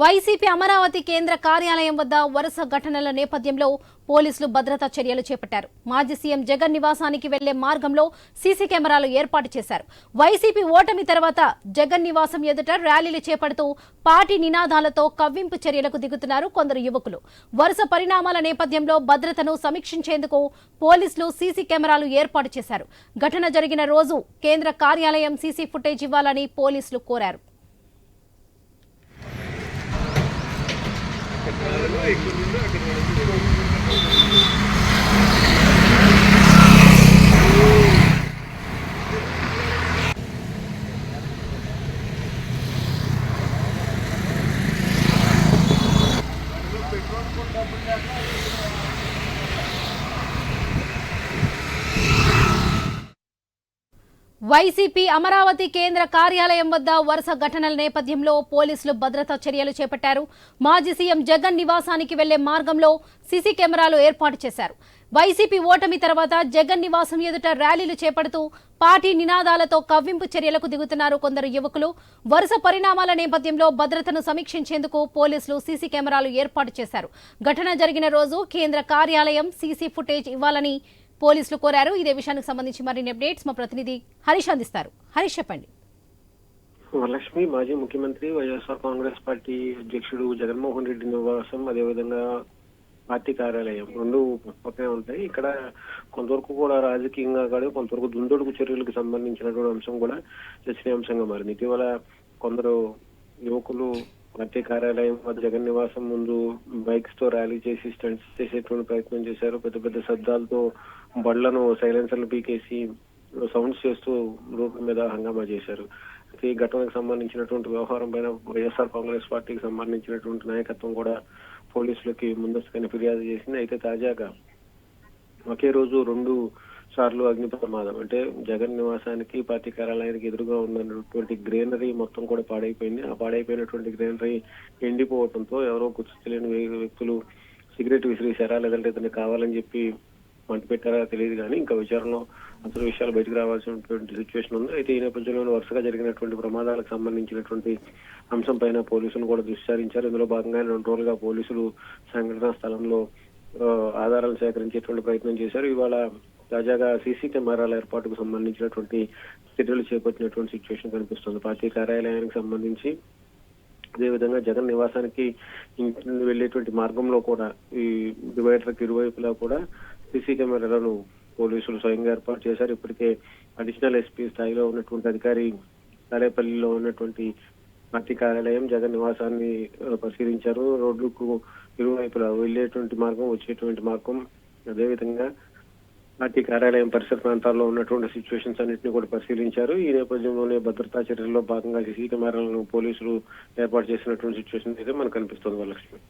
YCP Amaravati కేంద్ర కార్యాలయం వద్ద వరుస ఘటనల నేపథ్యంలో పోలీసులు భద్రతా చర్యలు చేపట్టారు. మాజీ సీఎం జగన్ నివాసానికి వెళ్ళే మార్గంలో సీసీ కెమెరాలు ఏర్పాటు చేశారు. వైసీపీ ఓటమి తర్వాత జగన్ నివాసం ఎదుట ర్యాలీలు చేపడుతూ పార్టీ నినాదాలతో కవ్వింపు చర్యలకు దిగుతున్నారు కొందరు యువకులు. వరుస పరిణామాల నేపథ్యంలో భద్రతను సమీక్షించేందుకు పోలీసులు సీసీ కెమెరాలు ఏర్పాటు చేశారు. ఘటన జరిగిన రోజు కేంద్ర కార్యాలయం సీసీ ఫుటేజ్ ఇవ్వాలని పోలీసులు కోరారు. Эй, кто не знает, который... వైసీపీ అమరావతి కేంద్ర కార్యాలయం వద్ద వరుస ఘటనల నేపథ్యంలో పోలీసులు భద్రతా చర్యలు చేపట్టారు. మాజీ సీఎం జగన్ నివాసానికి వెళ్ళే మార్గంలో సీసీ కెమెరాలు ఏర్పాటు చేశారు. వైసీపీ ఓటమి తర్వాత జగన్ నివాసం ఎదుట ర్యాలీలు చేపడుతూ పార్టీ నినాదాలతో కవ్వింపు చర్యలకు దిగుతున్నారు కొందరు యువకులు. వరుస పరిణామాల నేపథ్యంలో భద్రతను సమీక్షించేందుకు పోలీసులు సీసీ కెమెరాలు ఏర్పాటు చేశారు. ఘటన జరిగిన రోజు కేంద్ర కార్యాలయం సీసీ ఫుటేజ్ ఇవ్వాలని పోలీసులు కోరారు. ఇదే విషయానికి సంబంధించి మరిన్ని అప్డేట్స్ మా ప్రతినిధి హరీష్ అందిస్తారు. హరీష్ చెప్పండి. వరలక్ష్మి మాజీ ముఖ్యమంత్రి వైఎస్ఆర్ కాంగ్రెస్ పార్టీ అధ్యక్షుడు జగన్మోహన్ రెడ్డి నివాసం అదేవిధంగా పార్టీ కార్యాలయం రెండు పక్కనే ఉంటాయి. ఇక్కడ కొంతవరకు కూడా రాజకీయంగా కాదు కొంతవరకు దుందుడుకు చర్యలకు సంబంధించినటువంటి అంశం కూడా చర్చనీయాంశంగా మారింది. ఇటీవల కొందరు యువకులు పార్టీ కార్యాలయం వద్ద జగన్ నివాసం ముందు బైక్స్తో ర్యాలీ చేసి స్టంట్స్ చేసేటువంటి ప్రయత్నం చేశారు. పెద్ద పెద్ద శబ్దాలతో బండ్లను సైలెన్సర్లు పీకేసి సౌండ్స్ చేస్తూ రోడ్ల మీద హంగామా చేశారు. ఈ ఘటనకు సంబంధించినటువంటి వ్యవహారం పైన వైఎస్ఆర్ కాంగ్రెస్ పార్టీకి సంబంధించినటువంటి నాయకత్వం కూడా పోలీసులకి ముందస్తుగానే ఫిర్యాదు చేసింది. అయితే తాజాగా ఒకే రోజు రెండు సార్లు అగ్ని ప్రమాదం. అంటే జగన్ నివాసానికి పార్టీ కార్యాలయానికి ఎదురుగా ఉన్నటువంటి గ్రీనరీ మొత్తం కూడా పాడైపోయింది. ఆ పాడైపోయినటువంటి గ్రీనరీ ఎండిపోవడంతో ఎవరో గుర్తు వ్యక్తులు సిగరెట్ విసిరేశారా లేదంటే ఇతన్ని కావాలని చెప్పి మంట పెట్టారా తెలియదు కానీ ఇంకా విచారణలో అసలు విషయాలు బయటకు రావాల్సినటువంటి సిచ్యువేషన్ ఉంది. అయితే ఈ నేపథ్యంలో వరుసగా జరిగినటువంటి ప్రమాదాలకు సంబంధించినటువంటి అంశం పైన పోలీసులు కూడా దుశ్చారించారు ఇందులో భాగంగా రెండు రోజులుగా పోలీసులు సంఘటనా స్థలంలో ఆధారాలు సేకరించేటువంటి ప్రయత్నం చేశారు. ఇవాళ తాజాగా సీసీ కెమెరాల ఏర్పాటుకు సంబంధించినటువంటి చర్యలు చేపట్టినటువంటి సిచ్యువేషన్ కనిపిస్తుంది. పార్టీ కార్యాలయానికి సంబంధించి అదేవిధంగా జగన్ నివాసానికి ఇంటి వెళ్ళేటువంటి మార్గంలో కూడా ఈ డివైడర్కి ఇరువైపులా కూడా సీసీ కెమెరాలను పోలీసులు స్వయంగా ఏర్పాటు చేశారు. ఇప్పటికే అడిషనల్ ఎస్పీ స్థాయిలో ఉన్నటువంటి అధికారి తాడేపల్లిలో ఉన్నటువంటి పార్టీ కార్యాలయం జగన్ నివాసాన్ని పరిశీలించారు. రోడ్లకు ఇరువైపులా వెళ్ళేటువంటి మార్గం వచ్చేటువంటి మార్గం అదేవిధంగా పార్టీ కార్యాలయం పరిసర ప్రాంతాల్లో ఉన్నటువంటి సిచ్యువేషన్స్ అన్నింటినీ కూడా పరిశీలించారు. ఈ నేపథ్యంలోనే భద్రతా చర్యల్లో భాగంగా సీసీ కెమెరాలను పోలీసులు ఏర్పాటు చేసినటువంటి సిచ్యువేషన్ అయితే మనకు కనిపిస్తుంది వరలక్ష్మి.